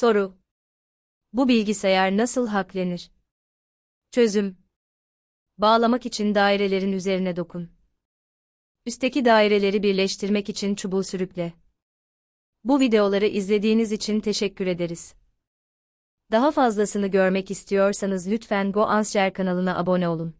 Soru. Bu bilgisayar nasıl haklenir? Çözüm. Bağlamak için dairelerin üzerine dokun. Üstteki daireleri birleştirmek için çubuğu sürükle. Bu videoları izlediğiniz için teşekkür ederiz. Daha fazlasını görmek istiyorsanız lütfen GoAnsher kanalına abone olun.